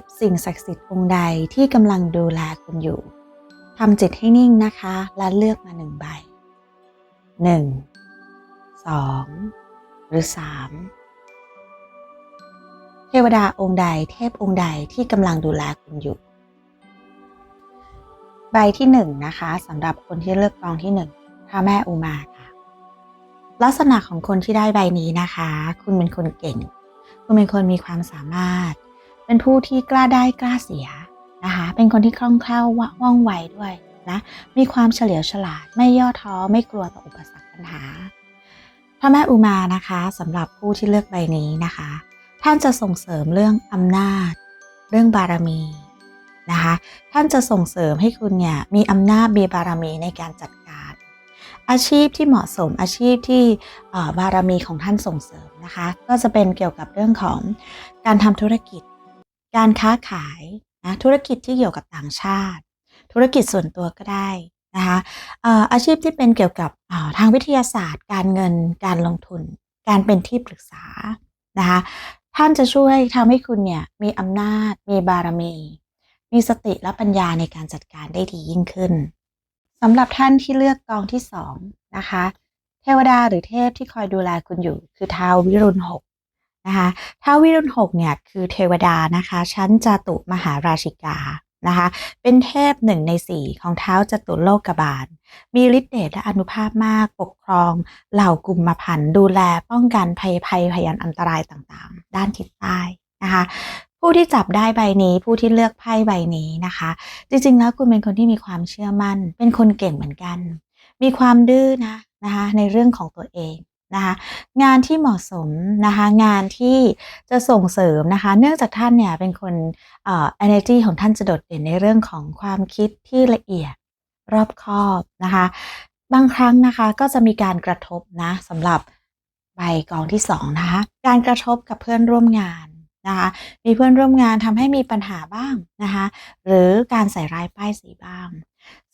พสิ่งศักดิ์สิทธิ์องค์ใดที่กำลังดูแลคุณอยู่ทำจิตให้นิ่งนะคะ และเลือกมาหนึ่งใบหนึ่งสองหรือสามเทวดาองค์ใดเทพองค์ใดที่กำลังดูแลคุณอยู่ ใบที่หนึ่งนะคะสำหรับคนที่เลือกกองที่หนึ่งพระแม่อุมาค่ะ ลักษณะของคนที่ได้ใบนี้นะคะ คุณเป็นคนเก่ง คุณเป็นคนมีความสามารถ เป็นผู้ที่กล้าได้กล้าเสียนะคะ เป็นคนที่คล่องแคล่วว่องไวด้วยนะมีความเฉลียวฉลาดไม่ย่อท้อไม่กลัวต่ออุปสรรคปัญหาพระแม่อุมานะคะสำหรับผู้ที่เลือกใบนี้นะคะ ท่านจะส่งเสริมเรื่องอำนาจ เรื่องบารมีนะคะท่านจะส่งเสริมให้คุณเนี่ยมีอำนาจมีบารมีในการจัดการ อาชีพที่เหมาะสมอาชีพที่บารมีของท่านส่งเสริมนะคะ ก็จะเป็นเกี่ยวกับเรื่องของการทำธุรกิจ การค้าขายนะธุรกิจที่เกี่ยวกับต่างชาติ ธุรกิจส่วนตัวก็ได้นะคะอาชีพที่เป็นเกี่ยวกับทางวิทยาศาสตร์ การเงินการลงทุน การเป็นที่ปรึกษานะคะท่านจะช่วยทำให้คุณเนี่ยมีอำนาจ มีบารมี มีสติและปัญญาในการจัดการได้ดียิ่งขึ้นสำหรับท่านที่เลือกกองที่สองนะคะ เทวดาหรือเทพที่คอยดูแลคุณอยู่คือท้าววิรุณหก นะคะท้าววิรุณหกเนี่ยคือเทวดานะคะชั้นจตุมหาราชิกานะคะเป็นเทพหนึ่งในสี่ของเท้าจตุโลกบาล มีฤทธิ์เดชและอนุภาพมากปกครองเหล่ากลุ่มพันธ์ดูแลป้องกันภัยภัยพยันอันตรายต่างๆ ด้านทิศใต้นะคะผู้ที่จับได้ใบนี้ผู้ที่เลือกไพ่ใบนี้นะคะ จริงๆแล้วคุณเป็นคนที่มีความเชื่อมั่น เป็นคนเก่งเหมือนกัน มีความดื้อนะนะคะในเรื่องของตัวเอง นะคะงานที่เหมาะสมนะคะงานที่จะส่งเสริมนะคะเนื่องจากท่านเนี่ยเป็นคนเอ่อ energy ของท่านจะโดดเด่นในเรื่องของความคิดที่ละเอียดรอบคอบนะคะบางครั้งนะคะก็จะมีการกระทบนะสำหรับใบกองที่สองนะคะการกระทบกับเพื่อนร่วมงานนะคะมีเพื่อนร่วมงานทำให้มีปัญหาบ้างนะคะหรือการใส่ร้ายป้ายสีบ้าง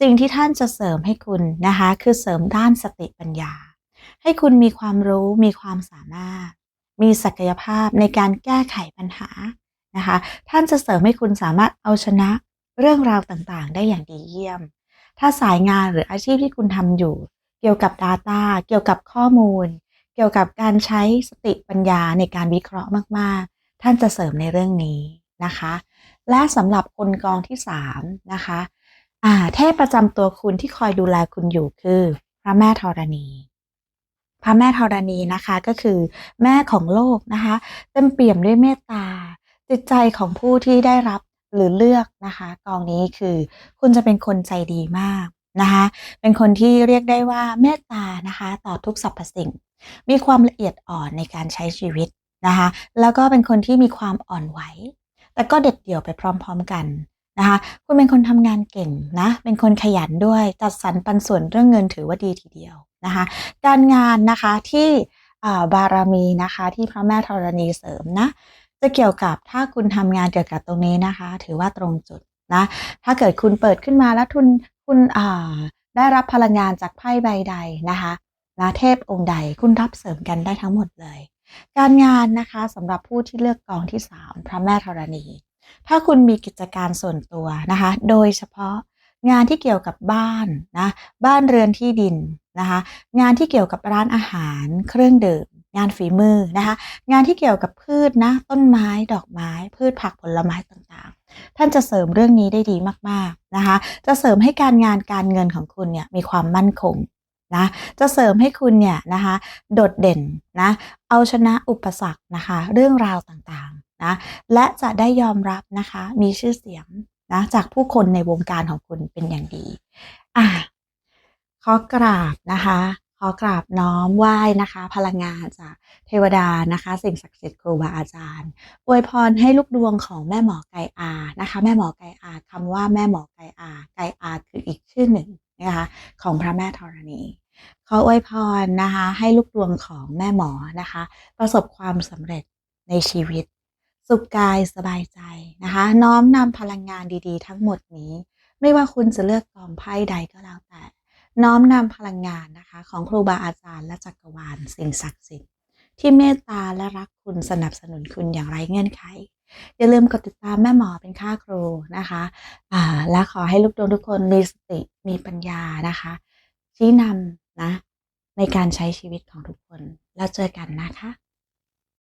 สิ่งที่ท่านจะเสริมให้คุณนะคะคือเสริมด้านสติปัญญา ให้คุณมีความรู้มีความสามารถ มีศักยภาพในการแก้ไขปัญหานะคะ ท่านจะเสริมให้คุณสามารถเอาชนะเรื่องราวต่างๆ ได้อย่างดีเยี่ยม ถ้าสายงานหรืออาชีพที่คุณทำอยู่ เกี่ยวกับ Data เกี่ยวกับข้อมูล เกี่ยวกับการใช้สติปัญญาในการวิเคราะห์มากๆ ท่านจะเสริมในเรื่องนี้นะคะ และสำหรับคนกองที่3นะคะเทพประจำตัวคุณที่คอยดูแลคุณอยู่คือ พระแม่ธรณี พระแม่ธรณีนะคะก็คือแม่ของโลกนะคะ เต็มเปี่ยมด้วยเมตตา จิตใจของผู้ที่ได้รับหรือเลือกนะคะกองนี้คือคุณจะเป็นคนใจดีมากนะคะเป็นคนที่เรียกได้ว่าเมตตานะคะต่อทุกสรรพสิ่ง มีความละเอียดอ่อนในการใช้ชีวิตนะคะแล้วก็เป็นคนที่มีความอ่อนไหว แต่ก็เด็ดเดี่ยวไปพร้อม ๆ กัน นะคะคุณเป็นคนทำงานเก่งนะ เป็นคนขยันด้วยจัดสรรปันส่วนเรื่องเงินถือว่าดีทีเดียวนะคะการงานนะคะที่บารมีนะคะที่พระแม่ธรณีเสริมนะจะเกี่ยวกับถ้าคุณทำงานเกี่ยวกับตรงนี้นะคะ ถือว่าตรงจุดนะถ้าเกิดคุณเปิดขึ้นมาแล้วทุนคุณได้รับพลังงานจากไพ่ใบใดนะคะนะเทพองค์ใดคุณรับเสริมกันได้ทั้งหมดเลย การงานนะคะสำหรับผู้ที่เลือกกองที่ 3 พระแม่ธรณี ถ้าคุณมีกิจการส่วนตัวนะคะ โดยเฉพาะงานที่เกี่ยวกับบ้านนะบ้านเรือนที่ดินนะคะงานที่เกี่ยวกับร้านอาหาร เครื่องดื่ม งานฝีมือนะคะงานที่เกี่ยวกับพืชนะต้นไม้ดอกไม้ พืชผักผลไม้ต่างๆ ท่านจะเสริมเรื่องนี้ได้ดีมากๆนะคะจะเสริมให้การงานการเงินของคุณเนี่ยมีความมั่นคงนะจะเสริมให้คุณเนี่ยนะคะโดดเด่นนะเอาชนะอุปสรรคนะคะเรื่องราวต่างๆ นะและจะได้ยอมรับนะคะมีชื่อเสียงนะจากผู้คนในวงการของคุณเป็นอย่างดีอะขอกราบนะคะขอกราบน้อมไหว้นะคะ พลังงานจากเทวดานะคะ สิ่งศักดิ์สิทธิ์ครูบาอาจารย์อวยพรให้ลูกดวงของแม่หมอไก่อานะคะ แม่หมอไก่อาคำว่าแม่หมอไก่อาไก่อาคืออีกชื่อหนึ่งนะคะของพระแม่ธรณีขออวยพรนะคะ ให้ลูกดวงของแม่หมอนะคะ ประสบความสำเร็จในชีวิต สุขกายสบายใจนะคะ น้อมนำพลังงานดีๆ ทั้งหมดนี้ ไม่ว่าคุณจะเลือกกองไพ่ใดก็แล้วแต่ น้อมนำพลังงานนะคะ ของครูบาอาจารย์และจักรวาลสิ่งศักดิ์สิทธิ์ที่เมตตาและรักคุณสนับสนุนคุณอย่างไรเงื่อนไข อย่าลืมกดติดตามแม่หมอเป็นค่าครูนะคะอ่าและขอให้ลูกดวงทุกคนมีสติมีปัญญานะคะ ชี้นำนะในการใช้ชีวิตของทุกคน แล้วเจอกันนะคะ